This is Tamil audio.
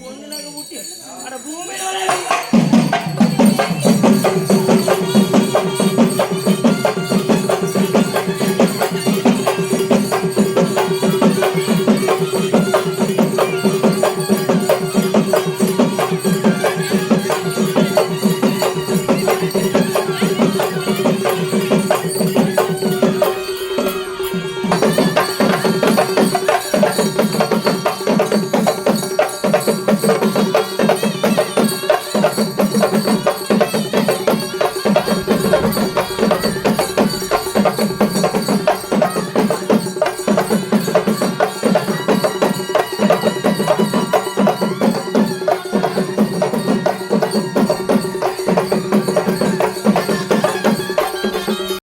பொண்ணு நகை ஊட்டி அட பூமி